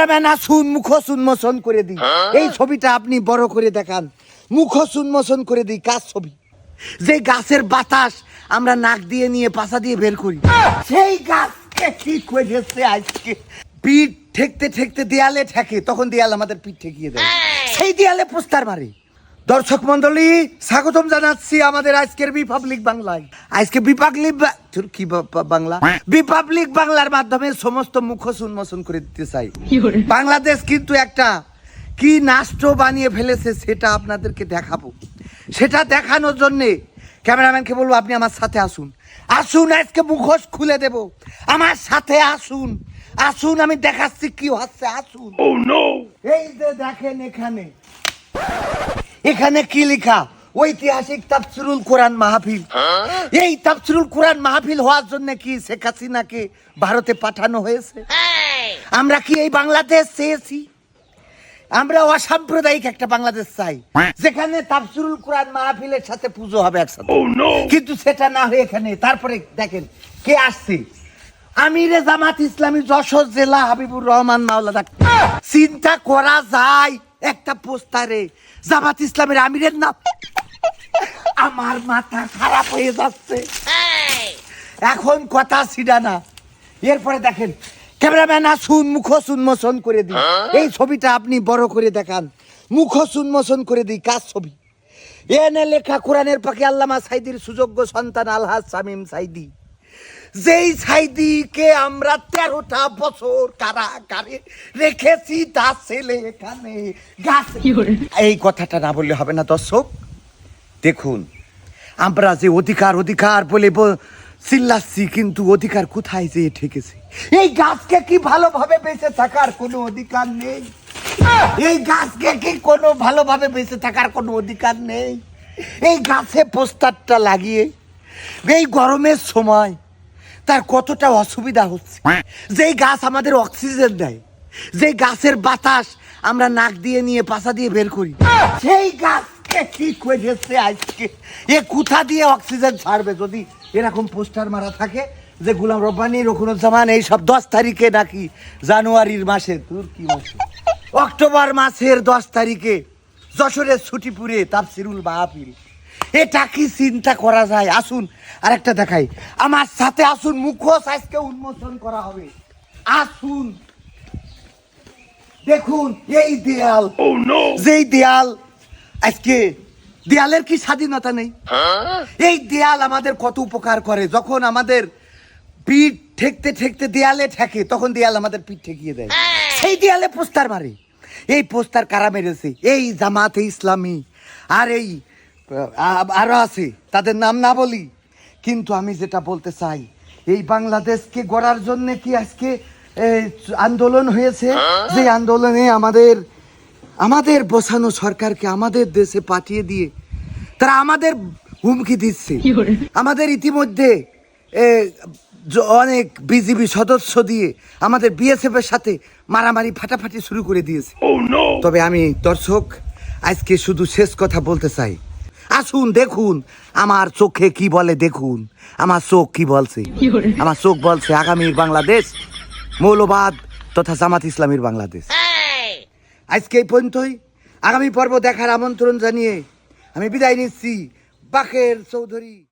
Cameraman আসুন মুখ করে দিই। এই ছবিটা আপনি বড় করে দেখান। মুখ করে দিই কাজ ছবি? যে গাছের বাতাস আমরা নাক দিয়ে নিয়ে পাশা দিয়ে বের করি। সেই গাছকে ঠিক করেছে আজকে? পিঠ ঠেকতে ঠেকতে দেয়ালে ঠেকে তখন দেয়াল আমাদের পিঠ ঠেকিয়ে দেয়। সেই দেয়ালে পোস্টার মারে। দর্শক মন্ডলী স্বাগতম জানাচ্ছি আমাদের আজকের রিপাবলিক বাংলায়। আজকে বিপাবলিক কি বাংলা? রিপাবলিক বাংলার মাধ্যমে সমস্ত মুখোশ উন্মোচন করে দিতে চাই। বাংলাদেশ কিন্তু একটা কি নাষ্ট বানিয়ে ফেলেছে সেটা আপনাদেরকে দেখাবো। সেটা দেখানোর জন্যে ক্যামেরাম্যানকে বলব আপনি আমার সাথে আসুন। আসুন আজকে মুখোশ খুলে দেব। আমার সাথে আসুন। আসুন আমি দেখাচ্ছি কি হচ্ছে আসুন। এই যে দেখেন এখানে। এখানে কি লেখা? ঐতিহাসিক তাফসিরুল কোরআন মাহফিল। এই তাফসিরুল কোরআন মাহফিল হওয়ার জন্য কি শেখ হাসিনাকে ভারতে পাঠানো হয়েছে? আমরা কি এই বাংলাদেশ চেয়েছি? আমরা অসাম্প্রদায়িক একটা বাংলাদেশ চাই যেখানে তাফসিরুল কোরআন মাহফিলের সাথে পুজো হবে একসাথে। কিন্তু সেটা না হয়ে এখানে তারপরে দেখেন কে আসছে? আমিরে জামাত ইসলামী যশোর জেলা হাবিবুর রহমান মাওলা ডাক- চিন্তা করা যায়। একটা পোস্টারে জামাত ইসলামের আমিরের নাম। আমার মাথা খারাপ হয়ে যাচ্ছে। এখন কথা ছিড়া না। এরপরে দেখেন ক্যামেরাম্যান আসুন মুখোশ উন্মোচন করে দিই। এই ছবিটা আপনি বড় করে দেখান। মুখোশ উন্মোচন করে দিই কাজ ছবি? এনে লেখা কোরআনের পাখি আল্লামা সাইদির সুযোগ্য সন্তান আলহাজ শামিম সাইদি। যেই সাইদিকে আমরা তেরোটা বছর কারাগারে রেখেছি তার ছেলে এখানে গাছ এই কথাটা না বললে হবে না দর্শক। দেখুন আমরা যে অধিকার অধিকার বলে চিল্লাচ্ছি কিন্তু অধিকার কোথায় যে ঠেকেছে? এই গাছকে কি ভালোভাবে বেঁচে থাকার কোনো অধিকার নেই? এই গাছকে কি কোনো ভালোভাবে বেঁচে থাকার কোনো অধিকার নেই? এই গাছে পোস্টারটা লাগিয়ে এই গরমের সময় তার কতটা অসুবিধা হচ্ছে। যেই গাছ আমাদের অক্সিজেন দেয়, যেই গাছের বাতাস আমরা নাক দিয়ে নিয়ে পাশা দিয়ে বের করি, সেই গাছকে কি করেছে আজকে? এ কোথা দিয়ে অক্সিজেন ছাড়বে যদি এরকম পোস্টার মারা থাকে যে গুলাম রব্বানি, রকুনুজ্জামান, এই সব দশ তারিখে নাকি জানুয়ারির মাসে? তোর কি মাসে অক্টোবর মাসের দশ তারিখে যশোরের ছুটিপুরে তাফসিরুল মাহফিল। এটা কি চিন্তা করা যায়? আসুন আরেকটা দেখাই। আমার সাথে আসুন মুখোশ আজকে উন্মোচন করা হবে। আসুন। দেখুন এই দেয়াল। যেই দেয়াল আজকে দেয়ালের কি স্বাধীনতা নেই? এই দেয়াল আমাদের কত উপকার করে? যখন আমাদের পিঠ ঠেকতে ঠেকতে দেয়ালে ঠেকে তখন দেয়াল আমাদের পিঠ ঠেকিয়ে দেয়। সেই দেয়ালে পোস্টার মারে। এই পোস্টার কারা মেরেছে? এই জামাতে ইসলামী। আর এই আ- আরও আছে তাদের নাম না বলি। কিন্তু আমি যেটা বলতে চাই এই বাংলাদেশকে গড়ার জন্য কি আজকে আন্দোলন হয়েছে? যে আন্দোলনে আমাদের আমাদের বসানো সরকারকে আমাদের দেশে পাঠিয়ে দিয়ে তারা আমাদের হুমকি দিচ্ছে। আমাদের ইতিমধ্যে এ, জ- অনেক বিজিবি সদস্য দিয়ে আমাদের বিএসএফ এর সাথে মারামারি ফাটাফাটি শুরু করে দিয়েছে। তবে আমি দর্শক আজকে শুধু শেষ কথা বলতে চাই। আসুন দেখুন। আমার চোখে কি বলে দেখুন। আমার চোখ কি বলছে? আমার চোখ বলছে আগামীর বাংলাদেশ মৌলবাদ তথা জামাত ইসলামীর বাংলাদেশ। আজকে এই পর্যন্তই। আগামী পর্ব দেখার আমন্ত্রণ জানিয়ে আমি বিদায় নিচ্ছি। বাকের চৌধুরী।